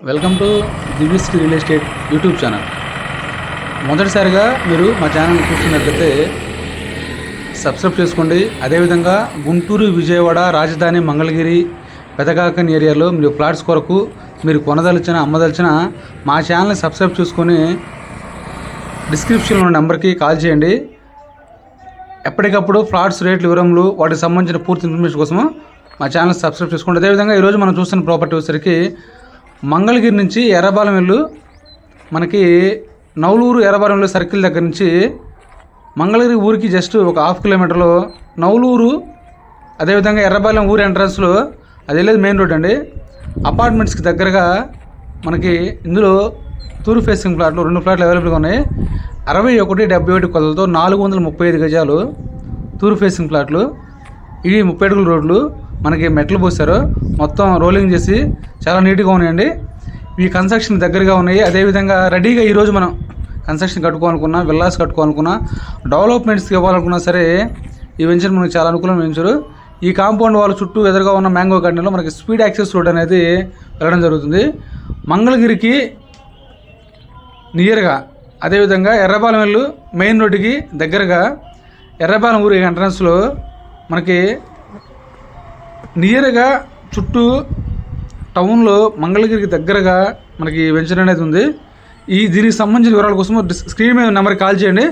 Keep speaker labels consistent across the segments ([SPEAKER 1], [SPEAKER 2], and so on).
[SPEAKER 1] Welcome to దివిస్ట్ real estate YouTube channel మొదటిసారిగా మీరు మా ఛానల్ చూస్తున్నట్లయితే సబ్స్క్రైబ్ చేసుకోండి. అదేవిధంగా గుంటూరు విజయవాడ రాజధాని మంగళగిరి పెదకాకన్ ఏరియాలో మీరు ప్లాట్స్ కొరకు మీరు కొనదలిచిన అమ్మదలిచిన మా ఛానల్ని సబ్స్క్రైబ్ చేసుకొని డిస్క్రిప్షన్లో ఉన్న నెంబర్కి కాల్ చేయండి. ఎప్పటికప్పుడు ఫ్లాట్స్ రేట్లు వివరములు వాటికి సంబంధించిన పూర్తి ఇన్ఫర్మేషన్ కోసం మా ఛానల్ సబ్స్క్రైబ్ చేసుకోండి అదేవిధంగా ఈరోజు మనం చూస్తున్న ప్రాపర్టీ వచ్చేసరికి మంగళగిరి నుంచి ఎర్రబాలెం వెళ్ళు. మనకి నవలూరు ఎర్రబాలెం వెళ్ళు సర్కిల్ దగ్గర నుంచి మంగళగిరి ఊరికి జస్ట్ ఒక హాఫ్ కిలోమీటర్లో నవలూరు అదేవిధంగా ఎర్రబాలెం ఊరు ఎంట్రన్స్లో అది వెళ్ళేది మెయిన్ రోడ్ అండి. అపార్ట్మెంట్స్కి దగ్గరగా మనకి ఇందులో తూర్పు ఫేసింగ్ ఫ్లాట్లు రెండు ఫ్లాట్లు అవైలబుల్గా ఉన్నాయి. అరవై ఒకటి డెబ్బై ఒకటి కొలతలతో నాలుగు వందల ముప్పై ఐదు గజాలు తూర్పు ఫేసింగ్ ఫ్లాట్లు ఇవి ముప్పై అడుగుల రోడ్లు. మనకి మెట్లు పోసారు మొత్తం రోలింగ్ చేసి చాలా నీట్గా ఉన్నాయండి. ఈ కన్స్ట్రక్షన్ దగ్గరగా ఉన్నాయి. అదేవిధంగా రెడీగా ఈరోజు మనం కన్స్ట్రక్షన్ కట్టుకోవాలనుకున్నా విల్లాస్ కట్టుకోవాలనుకున్నా డెవలప్మెంట్స్కి ఇవ్వాలనుకున్నా సరే ఈ వెంచర్ మనకి చాలా అనుకూలం వెంచరు ఈ కాంపౌండ్ వాళ్ళ చుట్టూ ఎదురుగా ఉన్న మ్యాంగో గార్డెన్లో మనకి స్పీడ్ యాక్సెస్ రోడ్ అనేది వెళ్ళడం జరుగుతుంది. మంగళగిరికి నియర్గా అదేవిధంగా ఎర్రపాలెం వెళ్ళు మెయిన్ రోడ్డుకి దగ్గరగా ఎర్రపాలెం ఊరి ఎంట్రన్స్లో మనకి నియర్గా చుట్టూ టౌన్లో మంగళగిరికి దగ్గరగా మనకి వెంచర్ అనేది ఉంది. ఈ దీనికి సంబంధించిన వివరాల కోసం స్క్రీన్ మీద నెంబర్కి కాల్ చేయండి.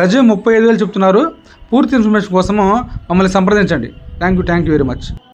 [SPEAKER 1] గజం ముప్పై ఐదు వేలు చెప్తున్నారు. పూర్తి ఇన్ఫర్మేషన్ కోసము మమ్మల్ని సంప్రదించండి. Thank you thank you very much.